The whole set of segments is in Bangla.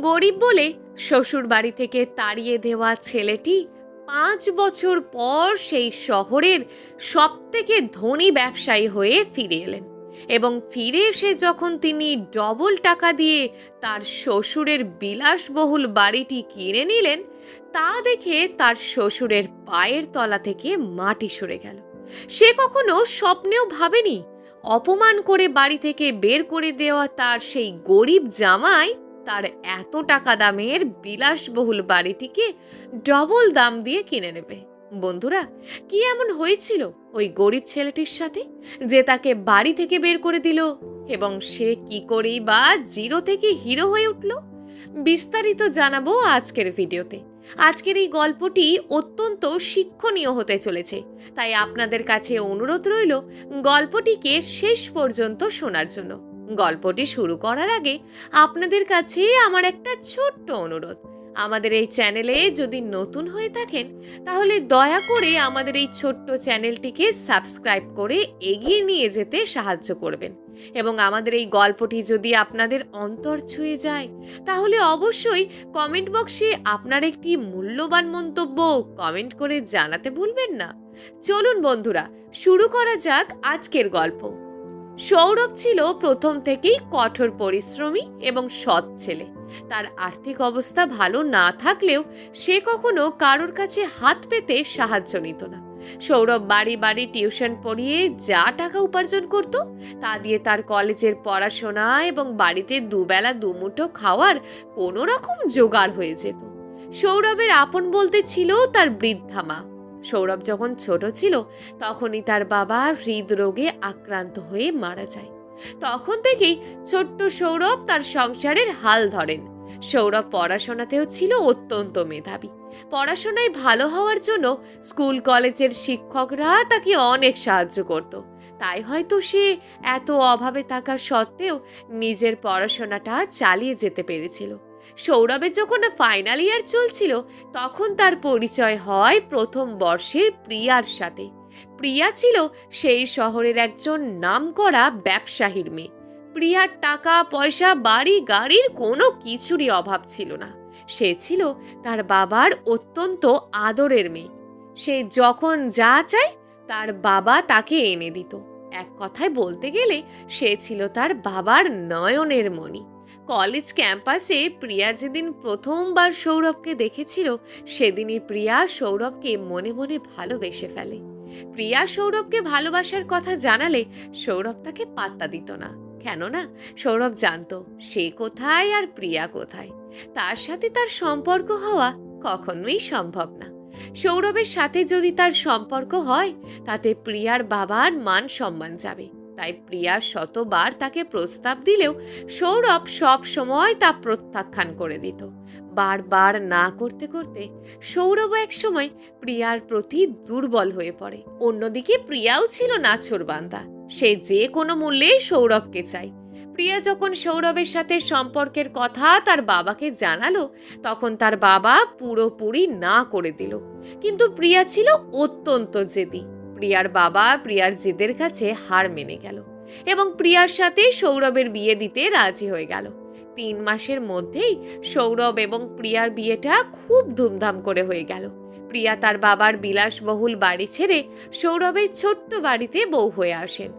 গরিব বলে শ্বশুর বাড়ি থেকে তাড়িয়ে দেওয়া ছেলেটি পাঁচ বছর পর সেই শহরের সবথেকে ধনী ব্যবসায়ী হয়ে ফিরে এলেন এবং ফিরে এসে যখন তিনি ডবল টাকা দিয়ে তার শ্বশুরের বিলাসবহুল বাড়িটি কিনে নিলেন, তা দেখে তার শ্বশুরের পায়ের তলা থেকে মাটি সরে গেল। সে কখনো স্বপ্নেও ভাবেনি, অপমান করে বাড়ি থেকে বের করে দেওয়া তার সেই গরিব জামাই তার এত টাকা দামের বিলাসবহুল বাড়িটিকে ডবল দাম দিয়ে কিনে নেবে। বন্ধুরা, কি এমন হয়েছিল ওই গরিব ছেলেটির সাথে যে তাকে বাড়ি থেকে বের করে দিল এবং সে কি করেই বা জিরো থেকে হিরো হয়ে উঠল? বিস্তারিত জানাব আজকের ভিডিওতে। আজকের এই গল্পটি অত্যন্ত শিক্ষণীয় হতে চলেছে, তাই আপনাদের কাছে অনুরোধ রইল গল্পটিকে শেষ পর্যন্ত শোনার জন্য। গল্পটি শুরু করার আগে আপনাদের কাছে আমার একটা ছোট্ট অনুরোধ। আমাদের এই চ্যানেলে যদি নতুন হয়ে থাকেন, তাহলে দয়া করে আমাদের এই ছোট্ট চ্যানেলটিকে সাবস্ক্রাইব করে এগিয়ে নিয়ে যেতে সাহায্য করবেন। এবং আমাদের এই গল্পটি যদি আপনাদের অন্তর ছুঁয়ে যায়, তাহলে অবশ্যই কমেন্ট বক্সে আপনার একটি মূল্যবান মন্তব্য কমেন্ট করে জানাতে ভুলবেন না। চলুন বন্ধুরা, শুরু করা যাক আজকের গল্প। সৌরভ ছিল প্রথম থেকেই কঠোর পরিশ্রমী এবং সৎ ছেলে। তার আর্থিক অবস্থা ভালো না থাকলেও সে কখনো কারোর কাছে হাত পেতে সাহায্য নিত না। সৌরভ বাড়ি বাড়ি টিউশন পড়িয়ে যা টাকা উপার্জন করত, তা দিয়ে তার কলেজের পড়াশোনা এবং বাড়িতে দুবেলা দুমুঠো খাওয়ার কোনো রকম জোগাড় হয়ে যেত। সৌরভের আপন বলতে ছিল তার বৃদ্ধা মা। সৌরভ যখন ছোট ছিল, তখনই তার বাবা হৃদরোগে আক্রান্ত হয়ে মারা যায়। তখন থেকেই ছোট্ট সৌরভ তার সংসারের হাল ধরেন। সৌরভ পড়াশোনাতেও ছিল অত্যন্ত মেধাবী। পড়াশোনায় ভালো হওয়ার জন্য স্কুল কলেজের শিক্ষকরা তাকে অনেক সাহায্য করত। তাই হয়তো সে এত অভাবে থাকা সত্ত্বেও নিজের পড়াশোনাটা চালিয়ে যেতে পেরেছিল। সৌরভের যখন ফাইনাল ইয়ার চলছিল, তখন তার পরিচয় হয় প্রথম বর্ষের প্রিয়ার সাথে। প্রিয়া ছিল সেই শহরের একজন নামকরা ব্যবসায়ীর মেয়ে। প্রিয়ার টাকা, পয়সা, বাড়ি, গাড়ির কোনো কিছুরই অভাব ছিল না। সে ছিল তার বাবার অত্যন্ত আদরের মেয়ে। সে যখন যা চায়, তার বাবা তাকে এনে দিত। এক কথায় বলতে গেলে, সে ছিল তার বাবার নয়নের মণি। কলেজ ক্যাম্পাসে প্রিয়া যেদিন প্রথমবার সৌরভকে দেখেছিল, সেদিনই প্রিয়া সৌরভকে মনে মনে ভালোবেসে ফেলে। প্রিয়া সৌরভকে ভালোবাসার কথা জানালে সৌরভ তাকে পাত্তা দিত না। কেননা, সৌরভ জানত সে কোথায় আর প্রিয়া কোথায়। তার সাথে তার সম্পর্ক হওয়া কখনোই সম্ভব না। সৌরভের সাথে যদি তার সম্পর্ক হয়, তাতে প্রিয়ার বাবার মান সম্মান যাবে। তাই প্রিয়া শতবার তাকে প্রস্তাব দিলেও সৌরভ সব সময় তা প্রত্যাখ্যান করে দিত। বারবার না করতে করতে সৌরভ এক সময় প্রিয়ার প্রতি দুর্বল হয়ে পড়ে। অন্যদিকে প্রিয়াও ছিল নাছরবান্দা সে যে কোনো মূল্যে সৌরভকে চাই প্রিয়া যখন সৌরভের সাথে সম্পর্কের কথা তার বাবাকে জানালো, তখন তার বাবা পুরোপুরি না করে দিল। কিন্তু প্রিয়া ছিল অত্যন্ত জেদি। প্রিয়ার বাবা প্রিয়ার জেদের কাছে হার মেনে গেল এবং প্রিয়ার সাথে সৌরভের বিয়ে দিতে রাজি হয়ে গেল। তিন মাসের মধ্যেই সৌরভ এবং প্রিয়ার বিয়েটা খুব ধুমধাম করে হয়ে গেল। প্রিয়া তার বাবার বিলাসবহুল বাড়ি ছেড়ে সৌরভের ছোট্ট বাড়িতে বউ হয়ে আসেন।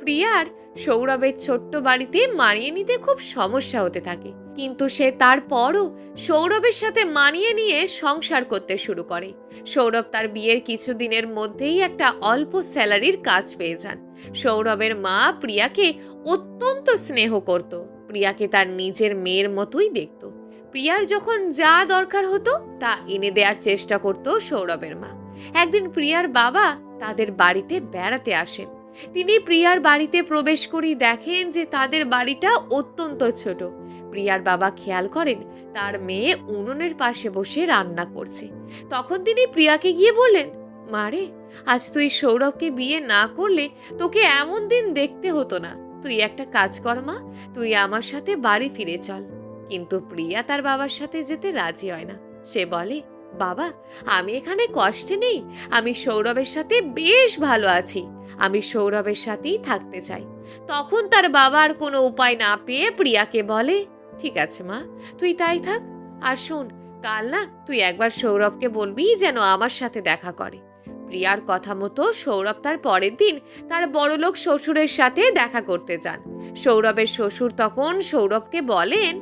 প্রিয়ার সৌরভের ছোট্ট বাড়িতে মানিয়ে নিতে খুব সমস্যা হতে থাকে। কিন্তু সে তারপরও সৌরভের সাথে মানিয়ে নিয়ে সংসার করতে শুরু করে। সৌরভ তার বিয়ের কিছুদিনের মধ্যেই একটা অল্প স্যালারির কাজ পেয়ে যান। সৌরভের মা প্রিয়াকে অত্যন্ত স্নেহ করত। প্রিয়াকে তার নিজের মেয়ের মতোই দেখত। প্রিয়ার যখন যা দরকার হতো, তা এনে দেওয়ার চেষ্টা করত সৌরভের মা। একদিন প্রিয়ার বাবা তাদের বাড়িতে বেড়াতে আসেন। তিনি প্রিয়ার বাড়িতে প্রবেশ করেই দেখেন যে তাদের বাড়িটা অত্যন্ত ছোট। প্রিয়ার বাবা খেয়াল করেন, তার মেয়ে উনুনের পাশে বসে রান্না করছে। তখন তিনি প্রিয়াকে গিয়ে বললেন মারে আজ তুই সৌরভকে বিয়ে না করলে তোকে এমন দিন দেখতে হতো না। তুই একটা কাজ কর মা, তুই আমার সাথে বাড়ি ফিরে চল। কিন্তু প্রিয়া তার বাবার সাথে যেতে রাজি হয় না। সে বলে বাবা, আমি এখানে কষ্টে নেই। আমি সৌরভের সাথে বেশ ভালো আছি। আমি সৌরভের সাথেই থাকতে চাই। তখন তার বাবার কোনো উপায় না পেয়ে প্রিয়াকে বলে, ঠিক আছে মা, তুই তাই থাক। আর শোন, কাল না তুই একবার সৌরভকে বলবি যেন আমার সাথে দেখা করে। প্রিয়ার কথা মতো সৌরভ তার পরের দিন তার বড়লোক শ্বশুরের সাথে দেখা করতে যান। সৌরভের শ্বশুর তখন সৌরভকে বলেন,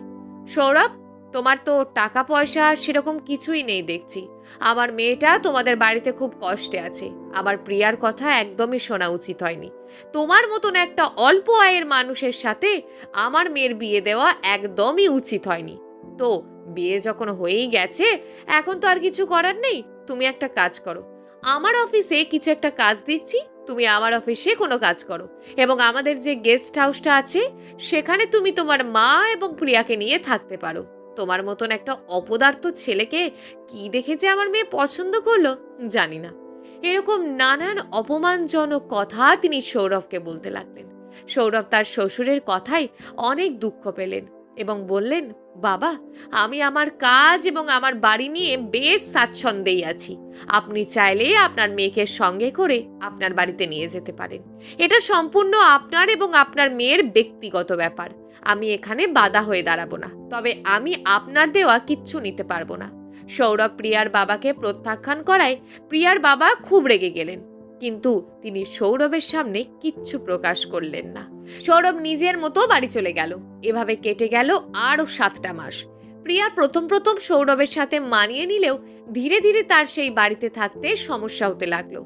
সৌরভ তোমার তো টাকা পয়সা সেরকম কিছুই নেই দেখছি। আমার মেয়েটা তোমাদের বাড়িতে খুব কষ্টে আছে। আমার প্রিয়ার কথা একদমই শোনা উচিত হয়নি। তোমার মতন একটা অল্প আয়ের মানুষের সাথে আমার মেয়ের বিয়ে দেওয়া একদমই উচিত হয়নি। তো, বিয়ে যখন হয়েই গেছে, এখন তো আর কিছু করার নেই। তুমি একটা কাজ করো। আমার অফিসে কিছু একটা কাজ দিচ্ছি, তুমি আমার অফিসে কোনো কাজ করো। এবং আমাদের যে গেস্ট হাউসটা আছে, সেখানে তুমি তোমার মা এবং প্রিয়াকে নিয়ে থাকতে পারো। তোমার মতন একটা অপদার্থ ছেলেকে কি দেখে যে আমার মেয়ে পছন্দ করল, জানি না। এরকম নানান অপমানজনক কথা তিনি সৌরভকে বলতে লাগলেন। সৌরভ তার শ্বশুরের কথায় অনেক দুঃখ পেলেন এবং বললেন, বাবা, আমি আমার কাজ এবং আমার বাড়ি নিয়ে বেশ স্বাচ্ছন্দ্যেই আছি। আপনি চাইলে আপনার মেয়েকে সঙ্গে করে আপনার বাড়িতে নিয়ে যেতে পারেন। এটা সম্পূর্ণ আপনার এবং আপনার মেয়ের ব্যক্তিগত ব্যাপার। আমি এখানে বাধা হয়ে দাঁড়াবো না। তবে আমি আপনার দেওয়া কিচ্ছু নিতে পারব না। সৌরভ প্রিয়ার বাবাকে প্রত্যাখ্যান করায় প্রিয়ার বাবা খুব রেগে গেলেন। কিন্তু তিনি সৌরভের সামনে কিচ্ছু প্রকাশ করলেন না। সৌরভ নিজের মতো বাড়ি চলে গেল। এভাবে কেটে গেল আরও সাতটা মাস। প্রিয়া প্রথম প্রথম সৌরভের সাথে মানিয়ে নিলেও ধীরে ধীরে তার সেই বাড়িতে থাকতে সমস্যা হতে লাগল।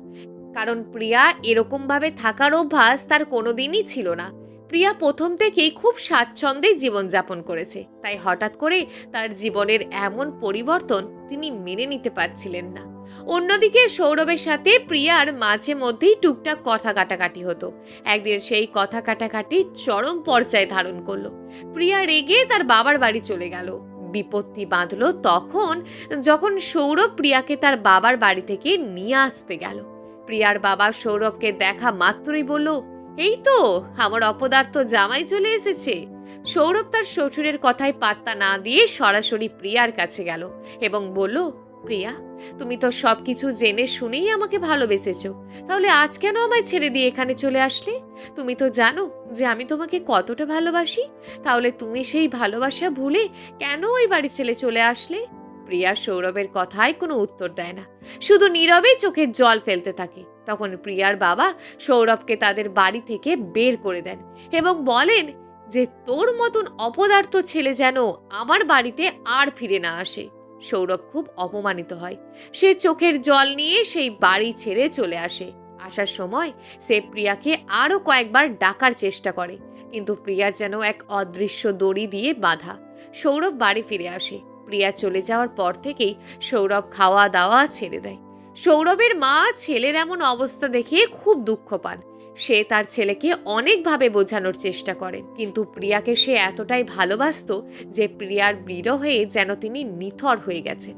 কারণ প্রিয়া এরকমভাবে থাকার অভ্যাস তার কোনোদিনই ছিল না। প্রিয়া প্রথম থেকেই খুব স্বাচ্ছন্দ্যে জীবনযাপন করেছে। তাই হঠাৎ করে তার জীবনের এমন পরিবর্তন তিনি মেনে নিতে পারছিলেন না। অন্যদিকে সৌরভের সাথে প্রিয়ার মাঝে মধ্যেই টুকটাক কথা কাটাকাটি হতো। একদিন সেই কথা কাটাকাটি চরম পর্যায়ে ধারণ করল। প্রিয়া রেগে তার বাবার বাড়ি চলে গেল। বিপত্তি বাঁধলো তখন যখন সৌরভ প্রিয়াকে তার বাবার বাড়ি থেকে নিয়ে আসতে গেল। প্রিয়ার বাবা সৌরভকে দেখা মাত্রই বলল এই তো, আমার অপদার্থ জামাই চলে এসেছে। সৌরভ তার শ্বশুরের কথায় পাত্তা না দিয়ে সরাসরি প্রিয়ার কাছে গেল এবং বলল, প্রিয়া, তুমি তো সব কিছু জেনে শুনেই আমাকে ভালোবেসেছ। তাহলে আজ কেন আমায় ছেড়ে দিয়ে এখানে চলে আসলে? তুমি তো জানো যে আমি তোমাকে কতটা ভালোবাসি। তাহলে তুমি সেই ভালোবাসা ভুলে কেন ওই বাড়ি ছেলে চলে আসলে? প্রিয়া সৌরভের কথায় কোনো উত্তর দেয় না। শুধু নীরবে চোখের জল ফেলতে থাকে। তখন প্রিয়ার বাবা সৌরভকে তাদের বাড়ি থেকে বের করে দেন এবং বলেন যে, তোর মতন অপদার্থ ছেলে যেন আমার বাড়িতে আর ফিরে না আসে। সৌরভ খুব অপমানিত হয়। সে চোখের জল নিয়ে সেই বাড়ি ছেড়ে চলে আসে। আসার সময় সে প্রিয়াকে আরও কয়েকবার ডাকার চেষ্টা করে, কিন্তু প্রিয়া যেন এক অদৃশ্য দড়ি দিয়ে বাঁধা। সৌরভ বাড়ি ফিরে আসে। প্রিয়া চলে যাওয়ার পর থেকেই সৌরভ খাওয়া দাওয়া ছেড়ে দেয়। সৌরভের মা ছেলের এমন অবস্থা দেখে খুব দুঃখ পান। সে তার ছেলেকে অনেকভাবে বোঝানোর চেষ্টা করেন, কিন্তু প্রিয়াকে সে এতটাই ভালোবাসতো যে প্রিয়ার হয়ে যেন তিনি নিথর হয়ে গেছেন।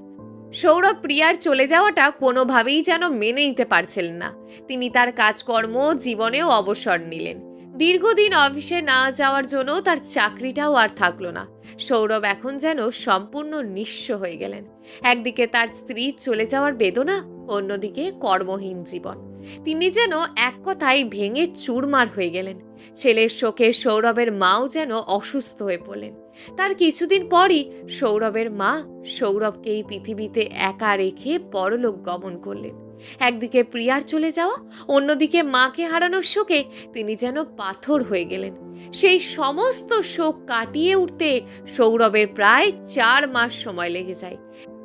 সৌরভ প্রিয়ার চলে যাওয়াটা কোনোভাবেই যেন মেনে নিতে পারছিলেন না। তিনি তার কাজকর্ম, জীবনেও অবসর নিলেন। দীর্ঘদিন অফিসে না যাওয়ার জন্য তার চাকরিটাও আর থাকল না। সৌরভ এখন যেন সম্পূর্ণ নিঃস্ব হয়ে গেলেন। একদিকে তার স্ত্রী চলে যাওয়ার বেদনা অন্যদিকে কর্মহীন জীবন। তিনি যেন এক কথায় ভেঙে চুরমার হয়ে গেলেন। ছেলের শোকে সৌরভের মাও যেন অসুস্থ হয়ে পড়লেন। তার কিছুদিন পরই সৌরভের মা সৌরভকে এই পৃথিবীতে একা রেখে পরলোক গমন করলেন। একদিকে প্রিয়ার চলে যাওয়া, অন্যদিকে মাকে হারানোর শোকে তিনি যেন পাথর হয়ে গেলেন। সেই সমস্ত শোক কাটিয়ে উঠতে সৌরভের প্রায় চার মাস সময় লেগে যায়।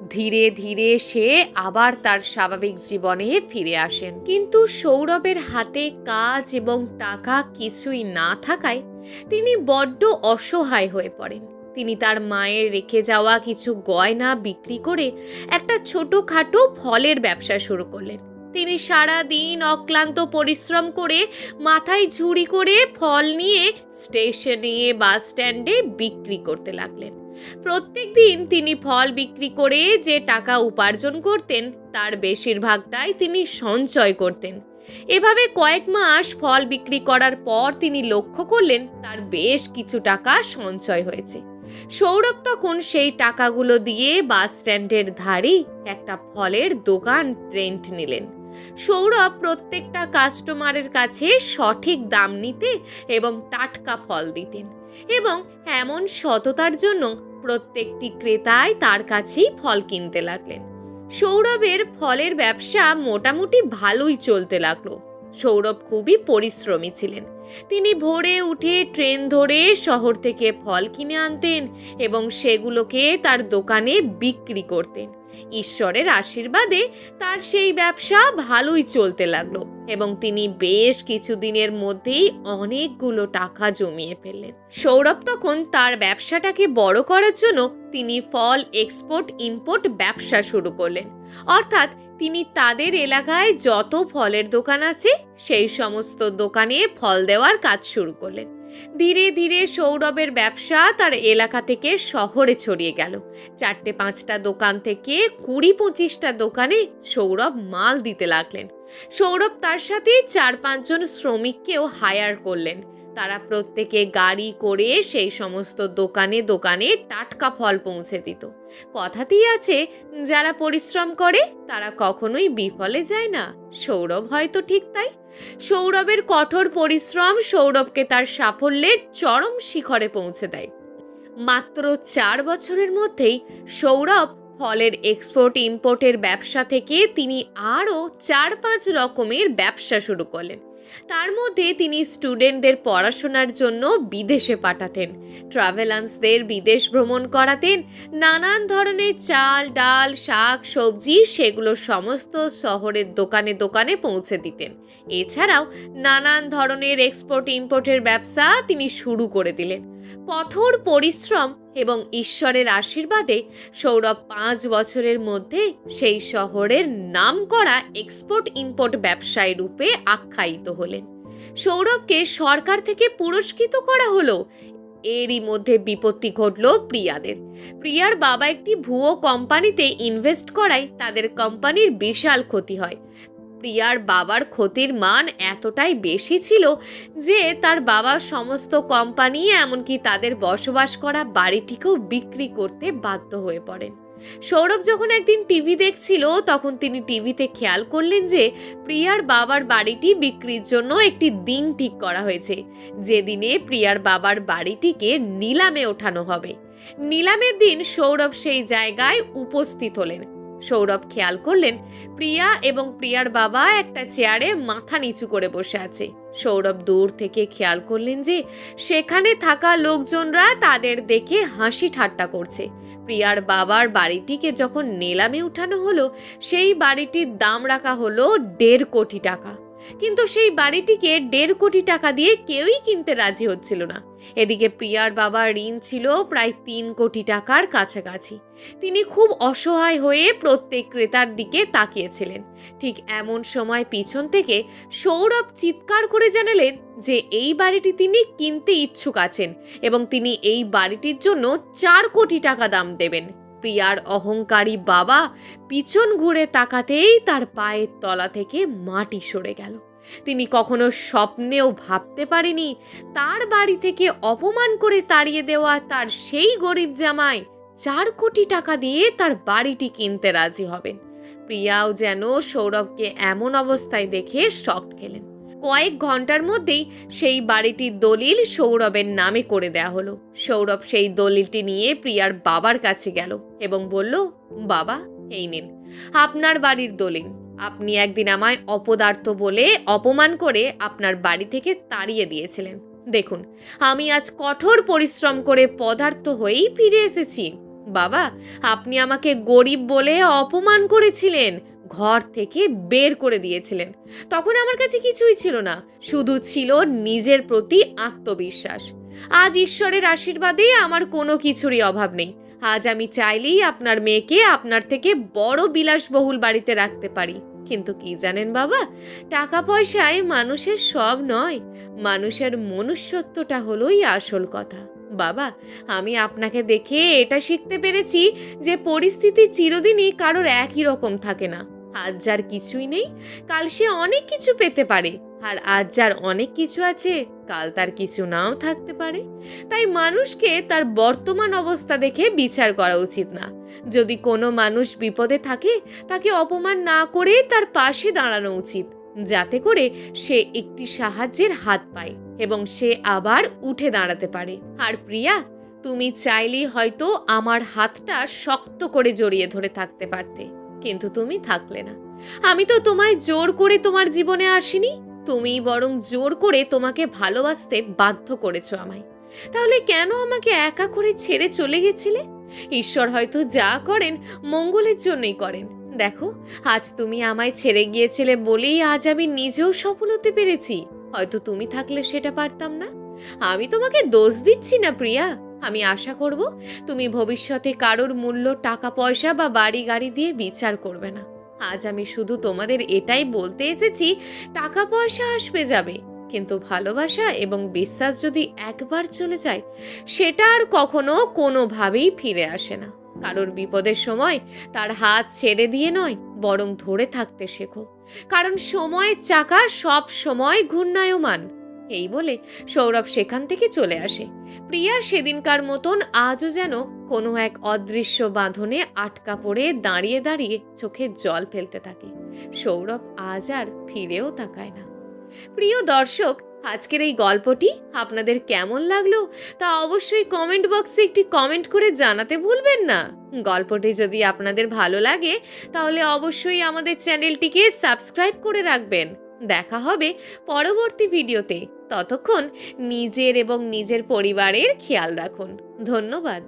ধীরে ধীরে সে আবার তার স্বাভাবিক জীবনে ফিরে আসেন। কিন্তু সৌরভের হাতে কাজ এবং টাকা কিছুই না থাকায় তিনি বড্ড অসহায় হয়ে পড়েন। তিনি তার মায়ের রেখে যাওয়া কিছু গয়না বিক্রি করে একটা ছোটোখাটো ফলের ব্যবসা শুরু করলেন। তিনি সারা দিন অক্লান্ত পরিশ্রম করে মাথায় ঝুড়ি করে ফল নিয়ে স্টেশনে বাস স্ট্যান্ডে বিক্রি করতে লাগলেন। প্রত্যেক দিন তিনি ফল বিক্রি করে যে টাকা উপার্জন করতেন, তার বেশিরভাগটাই তিনি সঞ্চয় করতেন। এভাবে কয়েক মাস ফল বিক্রি করার পর তিনি লক্ষ্য করলেন, তার বেশ কিছু টাকা সঞ্চয় হয়েছে। সৌরভ তখন সেই টাকাগুলো দিয়ে বাস স্ট্যান্ডের ধারেই একটা ফলের দোকান রেন্ট নিলেন। সৌরভ প্রত্যেকটা কাস্টমারের কাছে সঠিক দাম নিতে এবং টাটকা ফল দিতেন এবং এমন সততার জন্য প্রত্যেকটি ক্রেতাই তার কাছেই ফল কিনতে লাগলেন। সৌরভের ফলের ব্যবসা মোটামুটি ভালোই চলতে লাগল। সৌরভ খুবই পরিশ্রমী ছিলেন। তিনি ভোরে উঠে ট্রেন ধরে শহর থেকে ফল কিনে আনতেন এবং সেগুলোকে তার দোকানে বিক্রি করতেন। ঈশ্বরের আশীর্বাদে তার সেই ব্যবসা ভালোই চলতে লাগল এবং তিনি বেশ কিছুদিনের মধ্যেই অনেকগুলো টাকা জমিয়ে ফেললেন। সৌরভ তখন তার ব্যবসাটাকে বড় করার জন্য তিনি ফল এক্সপোর্ট ইম্পোর্ট ব্যবসা শুরু করলেন। অর্থাৎ তিনি তাদের এলাকায় যত ফলের দোকান আছে, সেই সমস্ত দোকানে ফল দেওয়ার কাজ শুরু করলেন। ধীরে ধীরে সৌরভের ব্যবসা তার এলাকা থেকে শহরে ছড়িয়ে গেল। চারটে পাঁচটা দোকান থেকে কুড়ি পঁচিশটা দোকানে সৌরভ মাল দিতে লাগলেন। সৌরভ তার সাথে চার পাঁচজন শ্রমিককেও হায়ার করলেন। তারা প্রত্যেকে গাড়ি করে সেই সমস্ত দোকানে দোকানে টাটকা ফল পৌঁছে দিত। কথাতেই আছে, যারা পরিশ্রম করে, তারা কখনোই বিফলে যায় না। সৌরভ হয়তো ঠিক তাই। সৌরভের কঠোর পরিশ্রম সৌরভকে তার সাফল্যের চরম শিখরে পৌঁছে দেয়। মাত্র চার বছরের মধ্যেই সৌরভ ফলের এক্সপোর্ট ইম্পোর্টের ব্যবসা থেকে তিনি আরও চার পাঁচ রকমের ব্যবসা শুরু করলেন। তার মধ্যে তিনি স্টুডেন্টদের পড়াশোনার জন্য বিদেশে পাঠাতেন। ট্রাভেলান্সদের বিদেশ ভ্রমণ করাতেন, নানান ধরনের চাল, ডাল, শাক, সবজি সেগুলো সমস্ত শহরের দোকানে দোকানে পৌঁছে দিতেন। এছাড়াও নানান ধরনের এক্সপোর্ট ইম্পোর্টের ব্যবসা তিনি শুরু করে দিলেন। কঠোর পরিশ্রম এবং ঈশ্বরের আশীর্বাদে সৌরভ পাঁচ বছরের মধ্যে সেই শহরের নামকরা এক্সপোর্ট ইম্পোর্ট ব্যবসায়ী রূপে আখ্যায়িত হলেন। সৌরভকে সরকার থেকে পুরস্কৃত করা হলো। এরই মধ্যে বিপত্তি ঘটল প্রিয়াদের। প্রিয়ার বাবা একটি ভুয়ো কোম্পানিতে ইনভেস্ট করায় তাদের কোম্পানির বিশাল ক্ষতি হয়। প্রিয়ার বাবার ক্ষতির মান এতটাই বেশি ছিল যে তার বাবা সমস্ত কোম্পানি এমনকি তাদের বসবাস করা বাড়িটিকেও বিক্রি করতে বাধ্য হয়ে পড়েন। সৌরভ যখন একদিন টিভি দেখছিল, তখন তিনি টিভিতে খেয়াল করলেন যে প্রিয়ার বাবার বাড়িটি বিক্রির জন্য একটি দিন ঠিক করা হয়েছে। যেদিনে প্রিয়ার বাবার বাড়িটিকে নিলামে ওঠানো হবে। নিলামের দিন সৌরভ সেই জায়গায় উপস্থিত হলেন। সৌরভ খেয়াল করলেন প্রিয়া এবং প্রিয়ার বাবা একটা চেয়ারে মাথা নিচু করে বসে আছে। সৌরভ দূর থেকে খেয়াল করলেন যে সেখানে থাকা লোকজনরা তাদের দেখে হাসি ঠাট্টা করছে। প্রিয়ার বাবার বাড়িটিকে যখন নেলামে উঠানো হলো, সেই বাড়িটির দাম রাখা হলো দেড় কোটি টাকা। কিন্তু সেই বাড়িটিকে দেড় কোটি টাকা দিয়ে কেউই কিনতে রাজি হচ্ছিল না। এদিকে প্রিয়ার বাবার ঋণ ছিল প্রায় তিন কোটি টাকার কাছাকাছি। তিনি খুব অসহায় হয়ে প্রত্যেক ক্রেতার দিকে তাকিয়েছিলেন। ঠিক এমন সময় পিছন থেকে সৌরভ চিৎকার করে জানালেন যে এই বাড়িটি তিনি কিনতে ইচ্ছুক আছেন এবং তিনি এই বাড়িটির জন্য চার কোটি টাকা দাম দেবেন। প্রিয়ার অহংকারী বাবা পিছন ঘুরে তাকাতেই তার পায়ের তলা থেকে মাটি সরে গেল। তিনি কখনো স্বপ্নেও ভাবতে পারেনি তার বাড়ি থেকে অপমান করে তাড়িয়ে দেওয়া তার সেই গরিব জামাই চার কোটি টাকা দিয়ে তার বাড়িটি কিনতে রাজি হবেন। প্রিয়াও যেন সৌরভকে এমন অবস্থায় দেখে শক খেলেন। কয়েক ঘণ্টার মধ্যেই সেই বাড়িটির দলিল সৌরভের নামে করে দেয়া হলো। সৌরভ সেই দলিলটি নিয়ে প্রিয়ার বাবার কাছে গেল এবং বলল, বাবা, এই নিন। আপনার বাড়ির দলিল। আপনি একদিন আমায় অপদার্থ বলে অপমান করে আপনার বাড়ি থেকে তাড়িয়ে দিয়েছিলেন। দেখুন, আমি আজ কঠোর পরিশ্রম করে পদার্থ হয়েই ফিরে এসেছি। বাবা, আপনি আমাকে গরিব বলে অপমান করেছিলেন। ঘর থেকে বের করে দিয়েছিলেন। তখন আমার কাছে কিছুই ছিল না, শুধু ছিল নিজের প্রতি আত্মবিশ্বাস। আজ ঈশ্বরের আশীর্বাদে আমার কোনো কিছুরই অভাব নেই। আজ আমি চাইলেই আপনার মেয়েকে আপনার থেকে বড় বিলাসবহুল বাড়িতে রাখতে পারি। কিন্তু কি জানেন বাবা টাকা পয়সায় মানুষের সব নয়, মানুষের মনুষ্যত্বটা হলোই আসল কথা। বাবা, আমি আপনাকে দেখে এটা শিখতে পেরেছি যে পরিস্থিতি চিরদিনই কারোর একই রকম থাকে না। আজ যার কিছুই নেই, কাল সে অনেক কিছু পেতে পারে। আর আজ যার অনেক কিছু আছে, কাল তার কিছু নাও থাকতে পারে। তাই মানুষকে তার বর্তমান অবস্থা দেখে বিচার করা উচিত না। যদি কোনো মানুষ বিপদে থাকে, তাকে অপমান না করে তার পাশে দাঁড়ানো উচিত, যাতে করে সে একটি সাহায্যের হাত পায় এবং সে আবার উঠে দাঁড়াতে পারে। আর প্রিয়া, তুমি চাইলেই হয়তো আমার হাতটা শক্ত করে জড়িয়ে ধরে থাকতে পারতে। কিন্তু তুমি থাকলে না। আমি তো তোমায় জোর করে তোমার জীবনে আসিনি তুমি বরং জোর করে তোমাকে ভালোবাসতে বাধ্য করেছ আমায়। তাহলে কেন আমাকে একা করে ছেড়ে চলে গেছিলে? ঈশ্বর হয়তো যা করেন, মঙ্গলের জন্যই করেন। দেখো, আজ তুমি আমায় ছেড়ে গিয়েছিলে বলেই আজ আমি নিজেও সফল হতে পেরেছি। হয়তো তুমি থাকলে সেটা পারতাম না। আমি তোমাকে দোষ দিচ্ছি না, প্রিয়া। আমি আশা করব তুমি ভবিষ্যতে কারোর মূল্য, টাকা, পয়সা বা বাড়ি গাড়ি দিয়ে বিচার করবে না। আজ আমি শুধু তোমাদের এটাই বলতে এসেছি, টাকা পয়সা আসবে যাবে, কিন্তু ভালোবাসা এবং বিশ্বাস যদি একবার চলে যায়, সেটা আর কখনো কোনোভাবেই ফিরে আসে না। কারোর বিপদের সময় তার হাত ছেড়ে দিয়ে নয়, বরং ধরে থাকতে শেখো। কারণ সময়ের চাকা সব সময় ঘূর্ণায়মান। এই বলে সৌরভ সেখান থেকে চলে আসে। প্রিয়া সেদিনকার মতন আজও যেন কোনো এক অদৃশ্য বাঁধনে আটকা পড়ে দাঁড়িয়ে দাঁড়িয়ে চোখে জল ফেলতে থাকে। সৌরভ আজ আর ফিরেও তাকায় না। প্রিয় দর্শক, আজকের এই গল্পটি আপনাদের কেমন লাগল তা অবশ্যই কমেন্ট বক্সে একটি কমেন্ট করে জানাতে ভুলবেন না। গল্পটি যদি আপনাদের ভালো লাগে, তাহলে অবশ্যই আমাদের চ্যানেলটিকে সাবস্ক্রাইব করে রাখবেন। দেখা হবে পরবর্তী ভিডিওতে। ততক্ষণ নিজের এবং নিজের পরিবারের খেয়াল রাখুন। ধন্যবাদ।